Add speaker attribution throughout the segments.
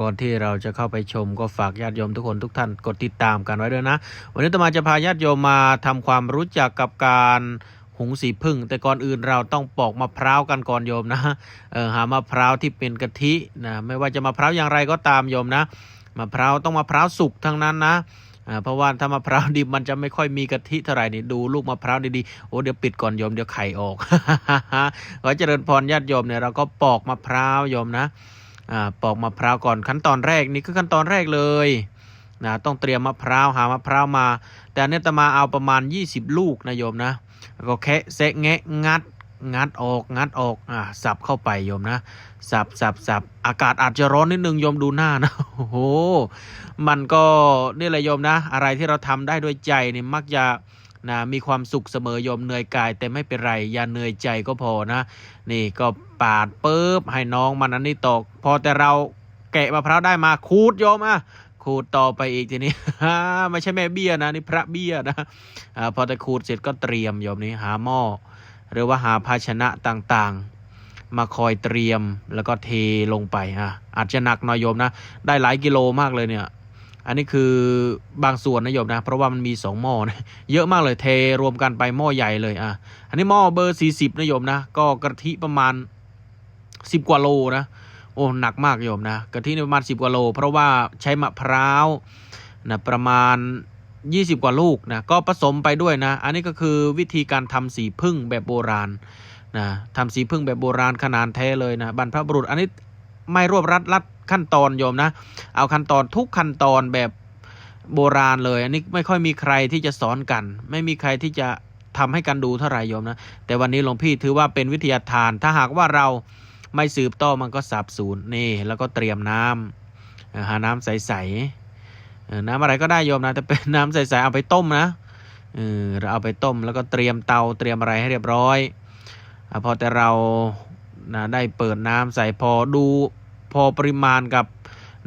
Speaker 1: ก่อนที่เราจะเข้าไปชมก็ฝากญาติโยมทุกคนทุกท่านกดติดตามกันไว้ด้วยนะ วันนี้ตมาจะพาญาติโยมมาทำความรู้จักกับการหุงสีพึ่ง แต่ก่อนอื่นเราต้องปอกมะพร้าวกันก่อนโยมนะเออหามะพร้าวที่เป็นกะทินะไม่ว่าจะมะพร้าวอย่างไรก็ตามโยมนะมะพร้าวต้องมะพร้าวสุกทั้งนั้นนะเพราะว่าถ้ามะพร้าวดิบมันจะไม่ค่อยมีกะทิเท่าไหร่นี่ดูลูกมะพร้าวดีๆโอ้เดี๋ยวปิดก่อนโยมเดี๋ยวไข่ออกขอเจริญพรญาติโยมเนี่ยเราก็ปอกมะพร้าวโยมนะ ปอกมะพร้าวก่อนขั้นตอนแรกนี่คือขั้นตอนแรกเลยนะต้องเตรียมมะพร้าวหามะพร้าวมา แต่อันนี้ตมาเอาประมาณ 20 ลูกนะโยมนะก็แคะแซะแงะงัดงัดออกงัดออกอ่าสับเข้าไปโยมนะสับสับสับอากาศอาจจะร้อนนิดนึงโยมดูหน้านะโอ้โหมันก็นี่แหละโยมนะ อะไรที่เราทำได้ด้วยใจนี่มักจะ นะมีความสุขเสมอยมเหนื่อยกาย แต่ไม่เป็นไร อย่าเหนื่อยใจก็พอนะ นี่ก็ปาดปุ๊บให้น้องมันอันนี้ตก พอแต่เราแกะมะพร้าวได้มาขูดโยมอะขูดต่อไปอีกทีนี้ไม่ใช่แม่เบี้ยนะนี่พระเบี้ยนะอาพอแต่ขูดเสร็จก็เตรียมโยมนี้หาหม้อหรือว่าหาภาชนะต่างๆ มาคอยเตรียมแล้วก็เทลงไปอะอาจจะหนักหน่อยโยมนะ ได้หลายกิโลมากเลยเนี่ย อันนี้คือบางส่วนนะโยมนะ เพราะว่ามันมีสองหม้อนะเยอะมากเลยเทรวมกันไปหม้อใหญ่เลยอะอันนี้หม้อเบอร์ 40นะโยมนะ ก็กะทิประมาณ 10 กว่าโลนะโอ้หนักมากโยมนะกะทิประมาณ 10 กว่าโล เพราะว่าใช้มะพร้าวนะประมาณ 20 กว่าลูกนะก็ผสมไปด้วยนะ อันนี้ก็คือวิธีการทำสีพึ่งแบบโบราณนะทำสีพึ่งแบบโบราณขนาดแท้เลยนะบรรพบุรุษอันนี้ ไม่รวบรัดรัดขั้นตอนโยมนะ เอาขั้นตอนทุกขั้นตอนแบบโบราณเลย อันนี้ไม่ค่อยมีใครที่จะสอนกัน ไม่มีใครที่จะทำให้กันดูเท่าไหร่โยมนะ แต่วันนี้หลวงพี่ถือว่าเป็นวิทยาทาน ถ้าหากว่าเราไม่สืบต่อมันก็สับสูญนี่ แล้วก็เตรียมน้ำเอ่อหาน้ำใสๆน้ำอะไรก็ได้โยมนะแต่เป็นน้ำใสๆเอาไปต้มนะเออเราเอาไปต้มแล้วก็เตรียมเตาเตรียมอะไรให้เรียบร้อยอพอแต่เรา นะได้เปิดน้ำใส่พอดูพอปริมาณกับ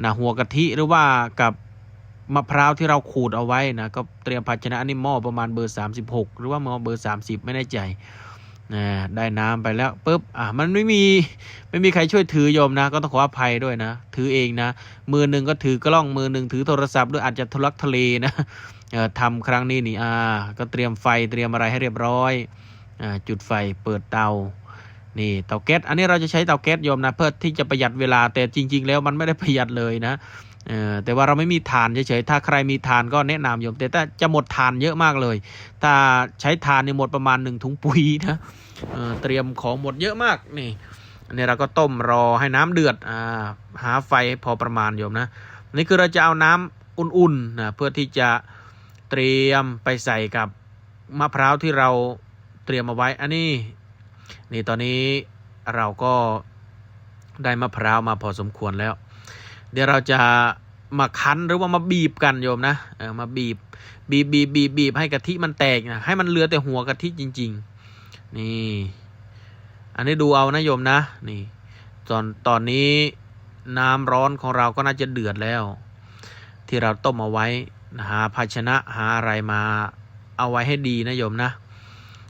Speaker 1: นะหัวกะทิหรือว่ากับมะพร้าวที่เราขูดเอาไว้นะก็เตรียมภาชนะอันนี้หม้อประมาณเบอร์ 36 หรือว่าหม้อเบอร์ 30 ไม่แน่ใจนะได้น้ำไปแล้วปุ๊บอะมันไม่มีไม่มีใครช่วยถือโยมนะ ก็ต้องขออภัยด้วยนะ ถือเองนะ มือหนึ่งก็ถือกล้องมือหนึ่งถือโทรศัพท์ด้วยอาจจะทุลักทุเลนะทำครั้งนี้นี่อ่าก็เตรียมไฟเตรียมอะไรให้เรียบร้อยอ่าจุดไฟเปิดเตา นี่เตาแก๊สอันนี้เราจะใช้เตาแก๊สโยมนะเพื่อที่จะประหยัดเวลาแต่จริง ๆ แล้วมันไม่ได้ประหยัดเลยนะแต่ว่าเราไม่มีฐานเฉยๆ ถ้าใครมีฐานก็แนะนำโยม แต่ถ้าจะหมดฐานเยอะมากเลย ถ้าใช้ฐานนี่หมดประมาณหนึ่งถุงปุ๋ยนะเเตรียมของหมดเยอะมากนี่อันนี้เราก็ต้มรอให้น้ำเดือดอาหาไฟพอประมาณโยมนะนี่คือเราจะเอาน้ำอุ่นๆนะเพื่อที่จะเตรียมไปใส่กับมะพร้าวที่เราเตรียมเอาไว้ อันนี้ นี่ตอนนี้เราก็ได้มะพร้าวมาพอสมควรแล้ว เดี๋ยวเราจะมาคั้นหรือว่ามาบีบกันโยมนะเออมาบีบบีบบีบบีบบีบให้กะทิมันแตกนะให้มันเหลือแต่หัวกะทิจริง ๆ นี่ อันนี้ดูเอานะโยมนะ นี่ ตอนตอนนี้น้ำร้อนของเราก็น่าจะเดือดแล้ว ที่เราต้มเอาไว้หาภาชนะหาอะไรมาเอาไว้ให้ดีนะโยมนะ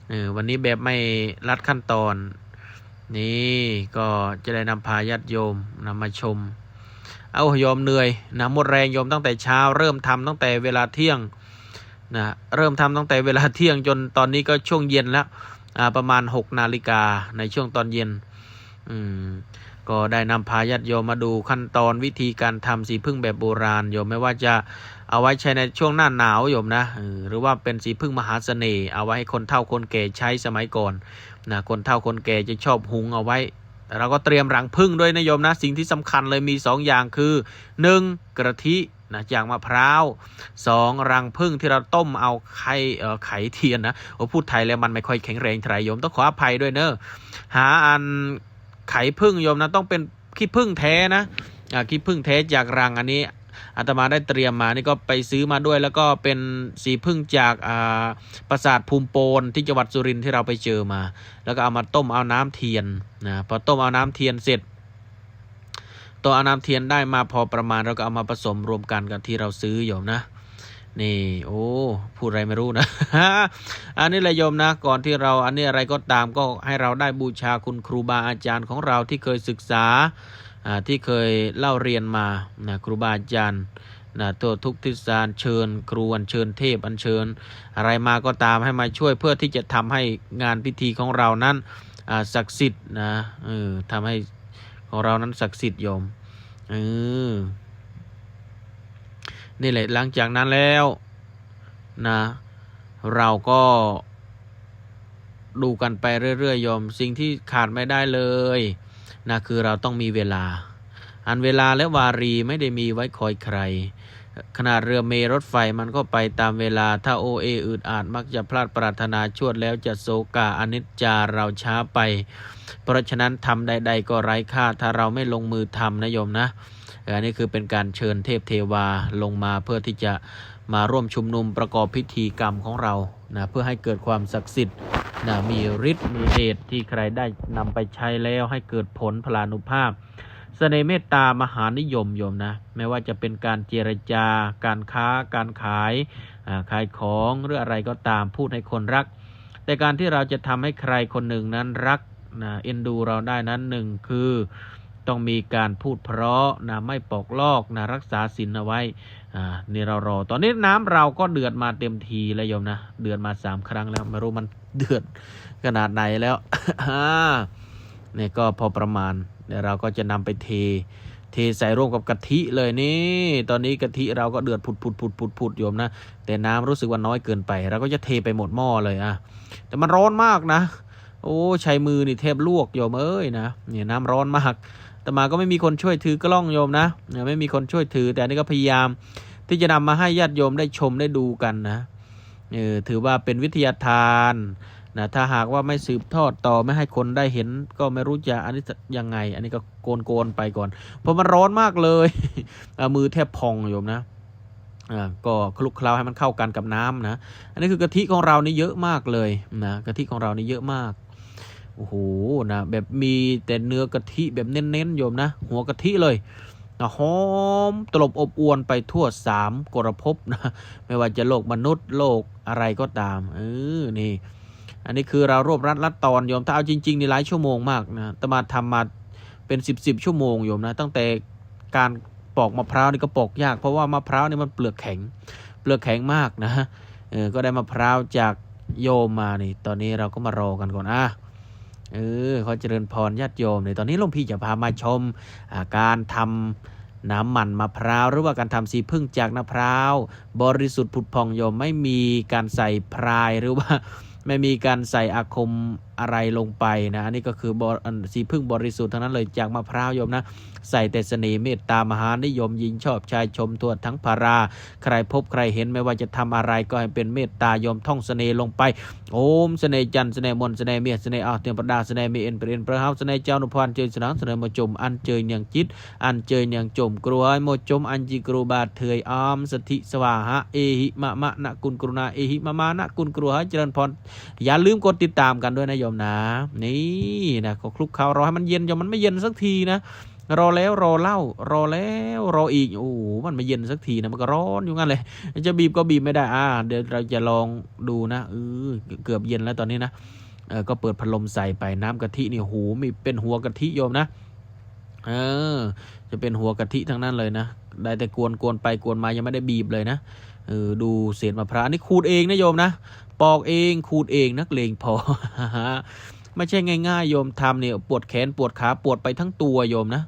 Speaker 1: เออวันนี้แบบไม่รัดขั้นตอน นี่ก็จะได้นำพาญาติโยมนำมาชม เอาโยมเหนื่อยนะหมดแรงโยมตั้งแต่เช้า เริ่มทำตั้งแต่เวลาเที่ยงนะเริ่มทำตั้งแต่เวลาเที่ยงจนตอนนี้ก็ช่วงเย็นแล้วประมาณ 6 นาฬิกาในช่วงตอนเย็นอืมก็ได้นำพาญาติโยมมาดูขั้นตอนวิธีการทำสีพึ่งแบบโบราณโยมไม่ว่าจะ เอาไว้ใช้ในช่วงหน้าหนาวโยมนะหรือว่าเป็นสีพึ่งมหาเสน่ห์เอาไว้ให้คนเฒ่าคนแก่ใช้สมัยก่อนนะคนเฒ่าคนแก่จะชอบหุงเอาไว้เราก็เตรียมรังพึ่งด้วยนะโยมนะสิ่งที่สำคัญเลยมี 2 อย่างคือ 1. กระทินะจากมะพร้าว 2. รังพึ่งที่เราต้มเอาไข่เอ่อไข่เทียนนะโอ้พูดไทยแล้วมันไม่ค่อยแข็งแรงเท่าไหร่โยมต้องขออภัยด้วยเนอะหาอันไข่พึ่งโยมนะต้องเป็นขี้พึ่งแท้นะขี้พึ่งแท้จากรังอันนี้ อาตมาได้เตรียมมานี่ก็ไปซื้อมาด้วย แล้วก็เป็นสีพึ่งจากอ่าปราสาทภูมิโปนที่จังหวัดสุรินทร์ที่เราไปเจอมา แล้วก็เอามาต้มเอาน้ำเทียนนะพอต้มเอาน้ำเทียนเสร็จตัวเอาน้ำเทียนได้มาพอประมาณเราก็เอามาผสมรวมกันกับที่เราซื้อโยมนะนี่โอ้พูดอะไรไม่รู้นะ อันนี้แหละโยมนะ ก่อนที่เราอันนี้อะไรก็ตามก็ให้เราได้บูชาคุณครูบาอาจารย์ของเราที่เคยศึกษา ที่เคยเล่าเรียนมานะครูบาอาจารย์นะตัวทุกทิศานเชิญ ครูอัญเชิญเทพอัญเชิญ อะไรมาก็ตามให้มาช่วยเพื่อที่จะทำให้งานพิธีของเรานั้นศักดิ์สิทธิ์นะเออทำให้ของเรานั้นศักดิ์สิทธิ์โยมเออนี่แหละหลังจากนั้นแล้วนะเราก็ดูกันไปเรื่อยๆโยม สิ่งที่ขาดไม่ได้เลย นะคือเราต้องมีเวลา อันเวลาและวารีไม่ได้มีไว้คอยใคร ขนาดเรือเมล์รถไฟมันก็ไปตามเวลาถ้าโอเออืดอาดมักจะพลาดปรารถนาชวดแล้วจะโศกาอนิจจาเราช้าไป เพราะฉะนั้นทำใด ๆ ก็ไร้ค่าถ้าเราไม่ลงมือทำนะโยมนะอันนี้คือเป็นการเชิญเทพเทวาลงมาเพื่อที่จะมาร่วมชุมนุมประกอบพิธีกรรมของเรา นะเพื่อให้เกิดความศักดิ์สิทธิ์นะมีฤทธิ์มีเดชที่ใครได้นำไปใช้แล้วให้เกิดผลพลานุภาพเสน่ห์เมตตามหานิยมโยมนะไม่ว่าจะเป็นการเจรจาการค้าการขายขายของหรืออะไรก็ตามพูดให้คนรัก แต่การที่เราจะทำให้ใครคนหนึ่งนั้นรักนะเอ็นดูเราได้นั้นหนึ่งคือต้องมีการพูดเพราะนะไม่ปอกลอกนะรักษาศีลเอาไว้ อ่านี่เรารอ ตอนนี้น้ำเราก็เดือดมาเต็มทีแล้วโยมนะ เดือดมาสามครั้งแล้วไม่รู้มันเดือดขนาดไหนแล้วอ่านี่ก็พอประมาณเดี๋ยวเราก็จะนำไปเท เทใส่ร่วมกับกะทิเลยนี่ ตอนนี้กะทิเราก็เดือดผุดผุดผุดผุดผุดโยมนะ แต่น้ำรู้สึกว่าน้อยเกินไป เราก็จะเทไปหมดหม้อเลยอะ แต่มันร้อนมากนะ โอ้ใช้มือนี่เทบลวกโยมเอ้ยนะเนี่ยน้ำร้อนมากแต่มาก็ไม่มีคนช่วยถือกล้องโยมนะเนี่ยไม่มีคนช่วยถือ แต่นนี้ก็พยายาม ที่จะนำมาให้ญาติโยมได้ชมได้ดูกันนะเออถือว่าเป็นวิทยาทานนะถ้าหากว่าไม่สืบทอดต่อไม่ให้คนได้เห็น ก็ไม่รู้จะอันนี้ยังไง อันนี้ก็โกนโกนๆไปก่อน เพราะมันร้อนมากเลยมือแทบพองโยมนะอ่าก็คลุกเคล้าให้มันเข้ากันกับน้ำนะ อันนี้คือกะทิของเรานี่เยอะมากเลยนะกะทิของเรานี่เยอะมากโอ้โหนะแบบมีแต่เนื้อกะทิแบบเน้นๆโยมนะ หัวกะทิเลย นะหอมตลบอบอวนไปทั่วสามกรภพนะไม่ว่าจะโลกมนุษย์โลกอะไรก็ตามเออนี่ อันนี้คือเรารวบรัดรัดตอนโยมถ้าเอาจริงๆนี่หลายชั่วโมงมากนะตมาทำมาเป็นสิบสิบชั่วโมงโยมนะตั้งแต่การปอกมะพร้าวนี่ก็ปอกยาก เพราะว่ามะพร้าวนี่มันเปลือกแข็ง เปลือกแข็งมากนะเออก็ได้มะพร้าวจากโยมมานี่ ตอนนี้เราก็มารอกันก่อนอะ เออขอเจริญพรญาติโยมในตอนนี้หลวงพี่จะพามาชมาการทำน้ำมันมะพร้าวหรือว่าการทำสีพึ่งจากมะพร้าว บริสุทธิ์ผุดพองโยมไม่มีการใส่พรายหรือว่าไม่มีการใส่อาคม อะไรลงไปนะนนี้ก็คือบอสีพึ่งบริสุทธิ์ทั้งนั้นเลยจากมะพร้าวโยมนะ ใส่แต่เสน่ห์เมตตามหานิยมยิงชอบชายชมทั่วทั้งภารา ใครพบใครเห็นไม่ว่าจะทำอะไรก็ให้เป็นเมตตายมท่องเสน่ห์ลงไป โอมเสน่ห์จันเสน่ห์มนเสน่ห์เมียเสน่ห์อาเตียงประดาเสน่ห์มีเอ็นเปรนประเฮาเสน่ห์เจ้านุพันธ์เจยสนางเสน่ห์มาจมอันเจยอย่างจิต อันเจยอย่างจมกลัวให้โมจมอันจีกรูบาเถยอามสถิสวาหะเอหิมะมะนะกุลกรุณาเอหิมะมานะกุลกลัวให้เจริญพรอย่าลืมกดติดตามกันด้วยนะโยมนะ นี่นะก็คลุกเคล้ารอให้มันเย็นโยมมันไม่เย็นสักทีนะรอแล้วรอเล่ารอแล้วรออีกโอ้โหมันไม่เย็นสักทีนะมันก็ร้อนอยู่งั้นเลยจะบีบก็บีบไม่ได้อ่าเดี๋ยวเราจะลองดูนะเออเกือบเย็นแล้วตอนนี้นะเออก็เปิดพัดลมใส่ไปน้ำกะทินี่โหมีเป็นหัวกะทิโยมนะเออจะเป็นหัวกะทิทั้งนั้นเลยนะได้แต่กวนกวนไปกวนมายังไม่ได้บีบเลยนะเออดูเศษมะพร้าวนนี่ขูดเองนะโยมนะ ปอกเองขูดเองนักเลงพอ ไม่ใช่ง่ายๆโยมทำเนี่ยปวดแขนปวดขาปวดไปทั้งตัวโยมนะ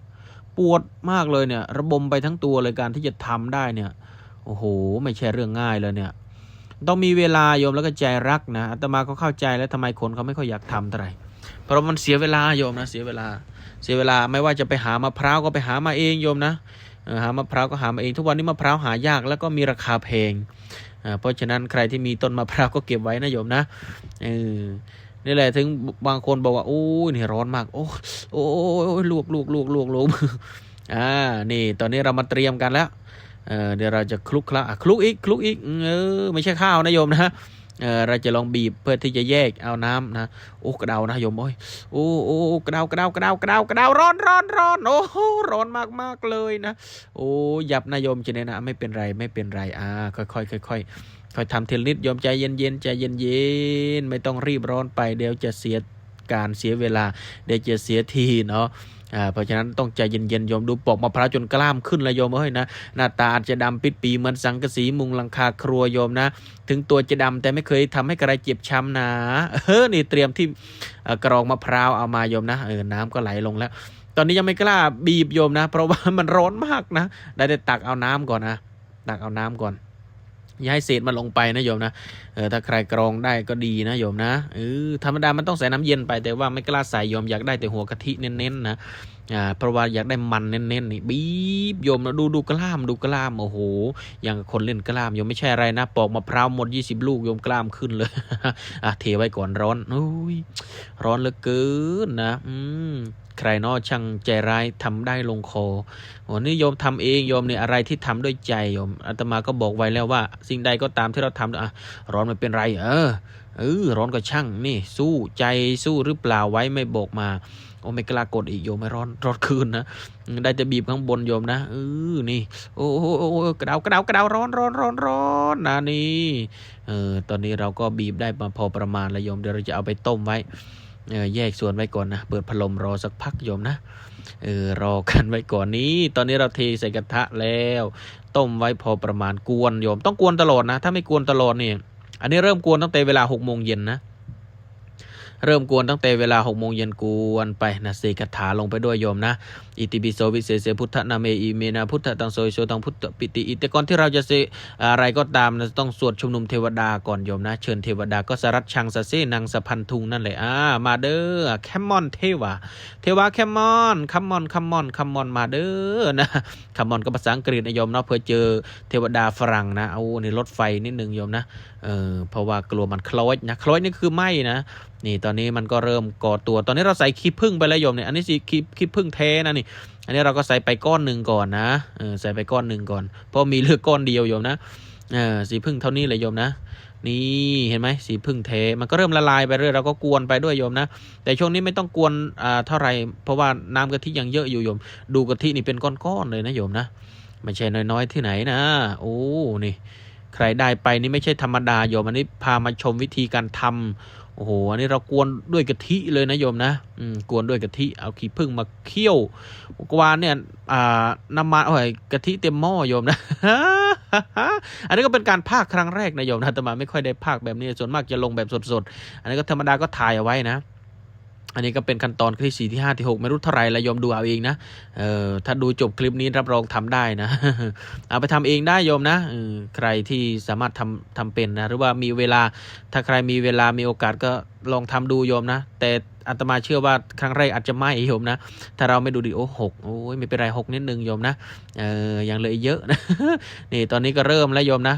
Speaker 1: ปวดมากเลยเนี่ย ระบมไปทั้งตัวเลยการที่จะทำได้เนี่ยโอ้โห ไม่ใช่เรื่องง่ายเลยเนี่ย ต้องมีเวลาโยมแล้วก็ใจรักนะอาตมาก็เข้าใจแล้วทำไมคนเขาไม่ค่อยอยากทำเท่าไหร่เพราะมันเสียเวลาโยมนะเสียเวลา เสียเวลาไม่ว่าจะไปหามะพร้าวก็ไปหามาเองโยมนะหามะพร้าวก็หามาเองทุกวันนี้มะพร้าวหายากแล้วก็มีราคาแพง เพราะฉะนั้นใครที่มีต้นมะพร้าวก็เก็บไว้นะโยมนะเออนี่แหละถึงบางคนบอกว่าโอ้ยนี่ร้อนมาก โอ้โอ้โอ้ยลวกลวกลวกลวกลวกอ่านี่ ตอนนี้เรามาเตรียมกันแล้วเเดี๋ยวเราจะคลุกคละคลุกอีกคลุกอีกเออไม่ใช่ข้าวนะโยมนะ เราจะลองบีบเพื่อที่จะแยกเอาน้ำนะโอ้กระเดานะโยมโอ้ยโอ้โอ้กระเดากระเดากระเดากระเดากระเดาร้อนร้อนร้อนโอ้โหร้อนมากมากๆเลยนะ โอ้ยับนะโยมจะเนี่ยนะไม่เป็นไรไม่เป็นไรอ่าค่อยค่อยค่อยค่อยค่อยทำทีละนิดโยมใจเย็นๆใจเย็นๆไม่ต้องรีบร้อนไปเดี๋ยวจะเสียการเสียเวลาเดี๋ยวจะเสียทีเนาะ อ่าเพราะฉะนั้นต้องใจเย็นๆโยมดูปอกมะพร้าวจนกล้ามขึ้นเลยโยมเอ้ยนะหน้าตาอาจจะดำปิดปีเหมือนสังกะสีมุงหลังคาครัวโยมนะ ถึงตัวจะดำแต่ไม่เคยทำให้ใครเจ็บช้ำนะเออนี่เตรียมที่กรองมะพร้าวเอามาโยมนะเออน้ำก็ไหลลงแล้ว ตอนนี้ยังไม่กล้าบีบโยมนะ เพราะว่ามันร้อนมากนะ ได้แต่ตักเอาน้ำก่อนนะตักเอาน้ำก่อน อย่าให้เศษมันลงไปนะโยมนะเออถ้าใครกรองได้ก็ดีนะโยมนะเออธรรมดามันต้องใส่น้ำเย็นไปแต่ว่าไม่กล้าใส่โยมอยากได้แต่หัวกะทิเน้นๆนะ อ่าเพราะว่าอยากได้มันเน้นๆนี่บีบโยมนะดูดูกล้ามดูกล้ามโอ้โหอย่างคนเล่นกล้ามโยมไม่ใช่อะไรนะปอกมะพร้าวหมด 20 ลูกโยมกล้ามขึ้นเลยอะเทไว้ก่อนร้อนอุ้ยร้อนเหลือเกินนะ อืมใครเนอช่างใจร้ายทำได้ลงคอโอ้นี่โยมทำเองโยมเนี่ยอะไรที่ทำด้วยใจโยมอาตมาก็บอกไว้แล้วว่า สิ่งใดก็ตามที่เราทำอะร้อนไม่เป็นไร เออ เออร้อนก็ช่างนี่ สู้ใจสู้หรือเปล่าไว้ไม่บอกมา โอ้ไม่กล้ากดอีกโยมไม่ร้อนร้อนคืนนะได้จะบีบข้างบนโยมนะเออนี่ โอ้โอ้กระเดากระเดากระเดาร้อนร้อนร้อนร้อนนะนี่เออตอนนี้เราก็บีบได้มาพอประมาณแล้วโยมเดี๋ยวเราจะเอาไปต้มไว้เออแยกส่วนไว้ก่อนนะเปิดพัดลมรอสักพักโยมนะเออรอกันไว้ก่อนนี้ ตอนนี้เราเทใส่กระทะแล้ว ต้มไว้พอประมาณกวนโยม ต้องกวนตลอดนะ ถ้าไม่กวนตลอดนี่ อันนี้เริ่มกวนตั้งแต่เวลาหกโมงเย็นนะ เริ่มกวนตั้งแต่เวลาหกโมงเย็นกวนไปนะเสกคาถาลงไปด้วยโยมนะ อิติปิโสวิเศษเสพุทธนาเมอิเมนะพุทธตังโสยโชตังพุทธปิติอิแต่ก่อนที่เราจะเสอะไรก็ตามนะต้องสวดชุมนุมเทวดาก่อนโยมนะ เชิญเทวดาก็สรัตชังสะเสนังสะพันทุงนั่นแหละอ่ามาเด้อแคมมอนเทวาเทวาแคมมอนคัมมอนคัมมอนคัมมอนมาเด้อนะคัมมอนก็ภาษาอังกฤษนะโยมเนาะเพื่อเจอเทวดาฝรั่งนะเอาในรถไฟนิดนึงโยมนะเออเพราะว่ากลัวมันคล้อยนะคล้อยนี่คือไหมนะ นี่ตอนนี้มันก็เริ่มก่อตัว ตอนนี้เราใส่ขี้ผึ้งไปแล้วโยมเนี่ย อันนี้สิขี้ขี้ผึ้งเทนะนี่ อันนี้เราก็ใส่ไปก้อนหนึ่งก่อนนะ เออใส่ไปก้อนหนึ่งก่อน เพราะมีเหลือก้อนเดียวโยมนะ เออสีผึ้งเท่านี้เลยโยมนะ นี่เห็นไหมสีผึ้งเท มันก็เริ่มละลายไปเรื่อยเราก็กวนไปด้วยโยมนะ แต่ช่วงนี้ไม่ต้องกวนอ่าเท่าไหร่ เพราะว่าน้ำกะทิยังเยอะอยู่โยม ดูกะทินี่เป็นก้อนๆเลยนะโยมนะ ไม่ใช่น้อยๆที่ไหนนะ โอ้ นี่ ใครได้ไปนี่ไม่ใช่ธรรมดาโยม อันนี้พามาชมวิธีการทำ โอ้โห อันนี้เรากวนด้วยกะทิเลยนะโยมนะอืมกวนด้วยกะทิ เอาขี้ผึ้งมาเคี่ยว กวานเนี่ย อ่า น้ำมันโอ้ยกะทิเต็มหม้อโยมนะ อันนี้ก็เป็นการพากครั้งแรกนะโยมนะแต่มาไม่ค่อยได้พากแบบนี้ ส่วนมากจะลงแบบสดๆ อันนี้ก็ธรรมดาก็ถ่ายเอาไว้นะ อันนี้ก็เป็นขั้นตอนที่สี่ที่ห้าที่หกไม่รู้เท่าไรรละโยมดูเอาเองนะเออถ้าดูจบคลิปนี้รับรองทำได้นะ เอาไปทำเองได้โยมนะใครที่สามารถทำทำเป็นนะหรือว่ามีเวลาถ้าใครมีเวลามีโอกาสก็ลองทำดูโยมนะ แต่อาตมาเชื่อว่าครั้งแรกอาจจะไม่โยมนะ ถ้าเราไม่ดูดีโอ้หกโอ้ยไม่เป็นไรหกนิดนึงโยมนะเออยังเลยเยอะนะนี่ตอนนี้ก็เริ่มแล้วโยมนะ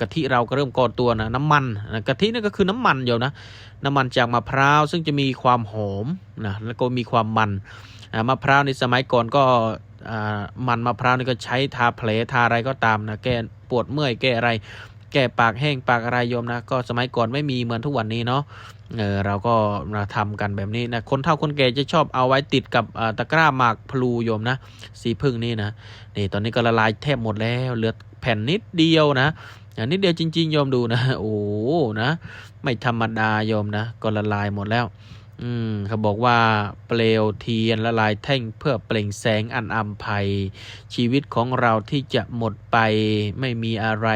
Speaker 1: กะทิเราก็เริ่มก่อตัวนะน้ำมันกะทินี่ก็คือน้ำมันโยมนะน้ำมันจากมะพร้าวซึ่งจะมีความหอมนะแล้วก็มีความมันมะพร้าวในสมัยก่อนก็มันมะพร้าวนี่ก็ใช้ทาแผลทาอะไรก็ตามนะแก้ปวดเมื่อยแก้อะไร แก้ปากแห้งปากอะไรโยมนะ ก็สมัยก่อนไม่มีเหมือนทุกวันนี้เนาะเออเราก็มาทำกันแบบนี้นะคนเฒ่าคนแก่จะชอบเอาไว้ติดกับตะกร้าหมากพลูโยมนะ สีพึ่งนี่นะนี่ตอนนี้ก็ละลายแทบหมดแล้วเหลือแผ่นนิดเดียวนะอันนิดเดียวจริงๆโยมดูนะ โอ้นะ ไม่ธรรมดาโยมนะ ก็ละลายหมดแล้ว อืมเขาบอกว่าเปลวเทียนละลายแท่งเพื่อเปล่งแสงอันอัมภัย ชีวิตของเราที่จะหมดไปไม่มีอะไร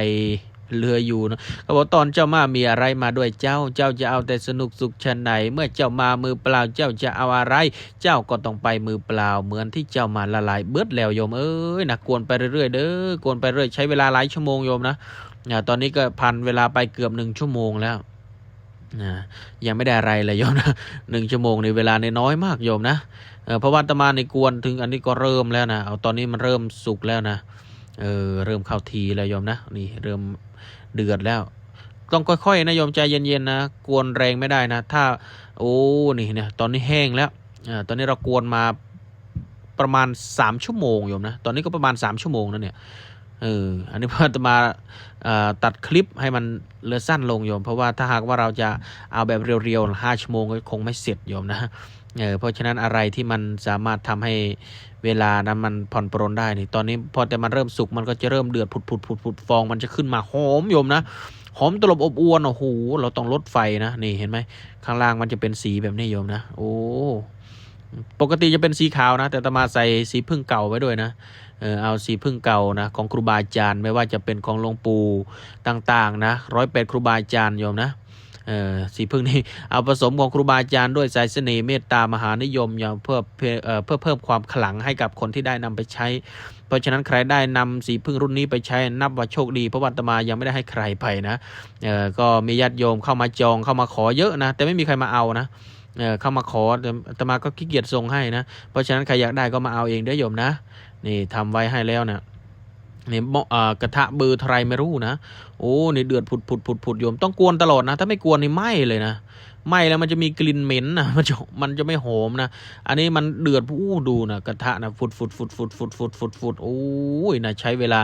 Speaker 1: เหลืออยู่นะเขาบอกตอนเจ้ามามีอะไรมาด้วยเจ้า เจ้าจะเอาแต่สนุกสุขชนไหน เมื่อเจ้ามามือเปล่าเจ้าจะเอาอะไร เจ้าก็ต้องไปมือเปล่า เหมือนที่เจ้ามาละลายเบิดแล้วโยมเอ้ยนะกวนไปเรื่อยๆเด้อกวนไปเรื่อยใช้เวลาหลายชั่วโมงโยมนะตอนนี้ก็พันเวลาไปเกือบหนึ่งชั่วโมงแล้วนะยังไม่ได้อะไรเลยโยมนะหนึ่งชั่วโมงในเวลาในน้อยมากโยมนะเพราะว่าอาตมาในกวนถึงอันนี้ก็เริ่มแล้วนะเอาตอนนี้มันเริ่มสุกแล้วนะ เออเริ่มเข้าทีแล้วโยมนะ นี่เริ่มเดือดแล้ว ต้องค่อยๆนะโยมใจเย็นๆนะกวนแรงไม่ได้นะ ถ้าโอ้นี่เนี่ยตอนนี้แห้งแล้วอ่าตอนนี้เรากวนมาประมาณสามชั่วโมงโยมนะ ตอนนี้ก็ประมาณสามชั่วโมงแล้วเนี่ย เออ อันนี้พอจะมาอ่อตัดคลิปให้มันเลือสั้นลงโยม เพราะว่าถ้าหากว่าเราจะเอาแบบเรียวๆห้าชั่วโมงก็คงไม่เสร็จโยมนะ เออเพราะฉะนั้นอะไรที่มันสามารถทำให้เวลานั้นมันผ่อนปรนได้นี่ตอนนี้พอแต่มันเริ่มสุกมันก็จะเริ่มเดือดผุดผุดผุดผุดฟองมันจะขึ้นมาหอมโยมนะหอมตลบอบอวนโอ้โหเราต้องลดไฟนะนี่เห็นไหมข้างล่างมันจะเป็นสีแบบนี้โยมนะโอ้ปกติจะเป็นสีขาวนะ แต่ตมาใส่สีพึ่งเก่าไว้ด้วยนะเออเอาสีพึ่งเก่านะของครูบาอาจารย์ไม่ว่าจะเป็นของหลวงปู่ต่างๆนะร้อยแปดครูบาอาจารย์โยมนะ สีพึ่งนี่เอาผสมของครูบาอาจารย์ด้วยสายเสน่ห์เมตตามหานิยมอย่างเพื่อเพื่อเพิ่มความขลังให้กับคนที่ได้นำไปใช้ เพราะฉะนั้นใครได้นำสีพึ่งรุ่นนี้ไปใช้นับว่าโชคดีเพราะว่าอาตมายังไม่ได้ให้ใครไปนะก็มีญาติโยมเข้ามาจองเข้ามาขอเยอะนะ แต่ไม่มีใครมาเอานะเข้ามาขอแต่มาก็ขี้เกียจส่งให้นะ เพราะฉะนั้นใครอยากได้ก็มาเอาเองเด้อโยมนะ นี่ทำไว้ให้แล้วนะ นี่หม้ออ่ากระทะเบอร์ไทรไม่รู้นะ โอ้นี่เดือดผุดผุดผุดผุดโยมต้องกวนตลอดนะ ถ้าไม่กวนนี่ไหม้เลยนะไหม้แล้วมันจะมีกลิ่นเหม็นนะมันจะมันจะไม่หอมนะ อันนี้มันเดือดอู้ดูนะกระทะนะฟุดฟุดฟุดฟุดฟุดฟุดฟุดฟุดโอ้ยนะใช้เวลา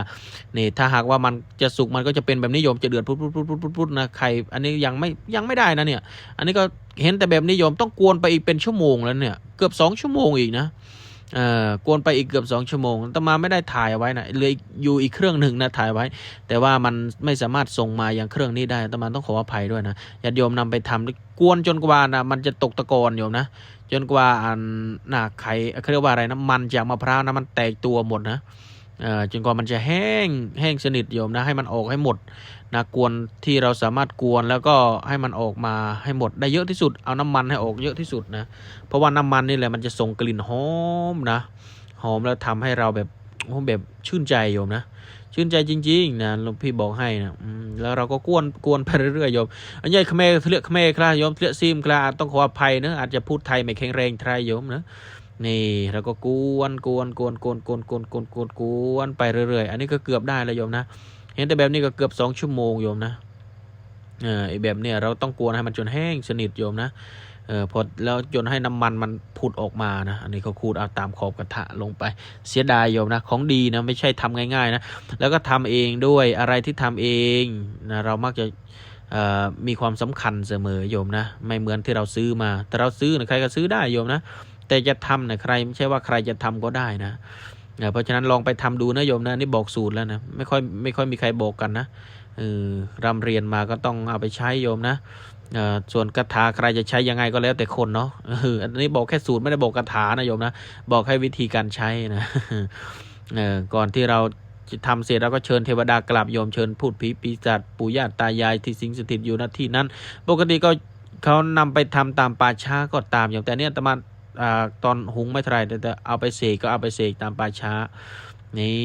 Speaker 1: นี่ถ้าหากว่ามันจะสุกมันก็จะเป็นแบบนี้โยมจะเดือดพุดพุดพุดพุดพุดนะใครอันนี้ยังไม่ยังไม่ได้นะเนี่ย อันนี้ก็เห็นแต่แบบนี้โยมต้องกวนไปอีกเป็นชั่วโมงแล้วเนี่ย เกือบสองชั่วโมงอีกนะ เอ่อกวนไปอีกเกือบสองชั่วโมงแตมาไม่ได้ถ่ายเอาไว้นะเลยอยู่อีกเครื่องหนึ่งนะถ่ายไว้ แต่ว่ามันไม่สามารถส่งมายังเครื่องนี้ได้แตมาต้องขออภัยด้วยนะญาติโยมนำไปทำกวนจนกว่านะมันจะตกตะกอนโยมนะ จนกว่าอันหนาไข่เขาเรียกว่าอะไรนะมันจากมะพร้าวนะมันแตกตัวหมดนะ จนกว่ามันจะแห้งแห้งสนิทโยมนะให้มันออกให้หมดนะกวนที่เราสามารถกวนแล้วก็ให้มันออกมาให้หมดได้เยอะที่สุดเอาน้ำมันให้ออกเยอะที่สุดนะเพราะว่าน้ำมันนี่แหละมันจะส่งกลิ่นหอมนะหอมแล้วทำให้เราแบบโอ้แบบชื่นใจโยมนะชื่นใจจริงๆนะหลวงพี่บอกให้นะแล้วเราก็กวนกวนไปเรื่อยๆโยมอันนี้ขเมรเลือกขเมรคลาโยมเลือกซิมคลาต้องขออภัยนะอาจจะพูดไทยไม่แข็งแรงไทยโยมนะ นี่เราก็กวนกวนกวนกวนกวนกวนกวนกวนกวนไปเรื่อยๆ อันนี้ก็เกือบได้แล้วโยมนะ เห็นแต่แบบนี้ก็เกือบสองชั่วโมงโยมนะเออไอแบบเนี้ยเราต้องกวนให้มันจนแห้งสนิทโยมนะเออพอแล้วจนให้น้ำมันมันผุดออกมานะ อันนี้เขาขูดเอาตามขอบกระทะลงไป เสียดายโยมนะ ของดีนะไม่ใช่ทำง่ายๆนะ แล้วก็ทำเองด้วยอะไรที่ทำเองนะเรามักจะมีความสำคัญเสมอโยมนะ ไม่เหมือนที่เราซื้อมา แต่เราซื้อนะใครก็ซื้อได้โยมนะ แต่จะทำนะใครไม่ใช่ว่าใครจะทำก็ได้นะเออเพราะฉะนั้นลองไปทำดูนะโยมนะนี่บอกสูตรแล้วนะไม่ค่อยไม่ค่อยมีใครบอกกันนะเออรำเรียนมาก็ต้องเอาไปใช้โยมนะเอ่อส่วนคาถาใครจะใช้ยังไงก็แล้วแต่คนเนาะอันนี้บอกแค่สูตรไม่ได้บอกคาถานะโยมนะบอกให้วิธีการใช้นะเออก่อนที่เราจะทำเสร็จเราก็เชิญเทวดากลับโยมเชิญพูดผีปีศาจปู่ย่าตายายที่สิงสถิตอยู่ณที่นั้น ปกติก็เขานำไปทำตามป่าช้าก็ตามอย่างแต่เนี้ยตะมันอ่า ตอนหุงไม่เท่าไรแต่เอาไปเสกก็เอาไปเสกตามป่าช้า นี่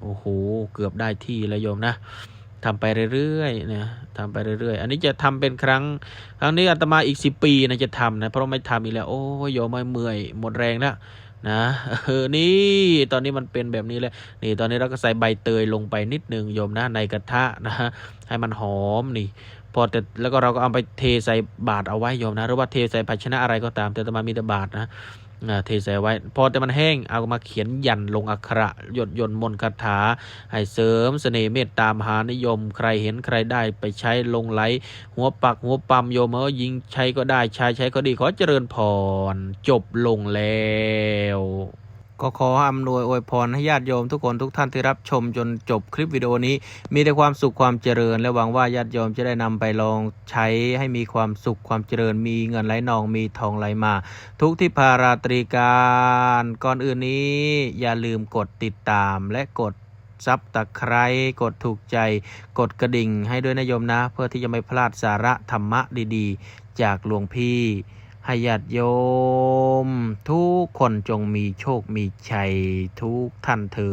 Speaker 1: โอ้โหเกือบได้ที่แล้วโยมนะทำไปเรื่อยๆนะทำไปเรื่อยๆ อันนี้จะทำเป็นครั้ง ครั้งนี้อาตมาอีกสิปีนะจะทำนะ เพราะไม่ทำอีกแล้วโอ้ยโยมไม่เมื่อยหมดแรงแล้วนะเออนี่ตอนนี้มันเป็นแบบนี้เลยนี่ตอนนี้เราก็ใส่ใบเตยลงไปนิดนึงโยมนะในกระทะนะให้มันหอมนี่ พอแต่แล้วก็เราก็เอาไปเทใส่บาตรเอาไว้โยมนะหรือว่าเทใส่ภาชนะอะไรก็ตาม แต่อาตมามีแต่บาตรนะอ่าเทใส่ไว้ พอแต่มันแห้งเอามาเขียนยันลงอักขระหยดยนต์มนคาถา ให้เสริมเสน่ห์เมตตามหานิยม ใครเห็นใครได้ไปใช้ลงไหล หัวปักหัวปั๊มโยมเออยิงใช้ก็ได้ชายใช้ก็ดีขอเจริญพร จบลงแล้ว ก็ขออำนวยอวยพรให้ญาติโยมทุกคนทุกท่านที่รับชมจนจบคลิปวิดีโอนี้ มีแต่ความสุขความเจริญ และหวังว่าญาติโยมจะได้นำไปลองใช้ให้มีความสุขความเจริญ มีเงินไหลนองมีทองไหลมา ทุกที่พาราตรีการก่อนอื่นนี้ อย่าลืมกดติดตามและกดซับตะไคร้กดถูกใจ กดกระดิ่งให้ด้วยนะโยมนะ เพื่อที่จะไม่พลาดสาระธรรมะดีๆ จากหลวงพี่ ให้ญาติโยม ทุกคนจงมีโชคมีชัยทุกท่านเถิด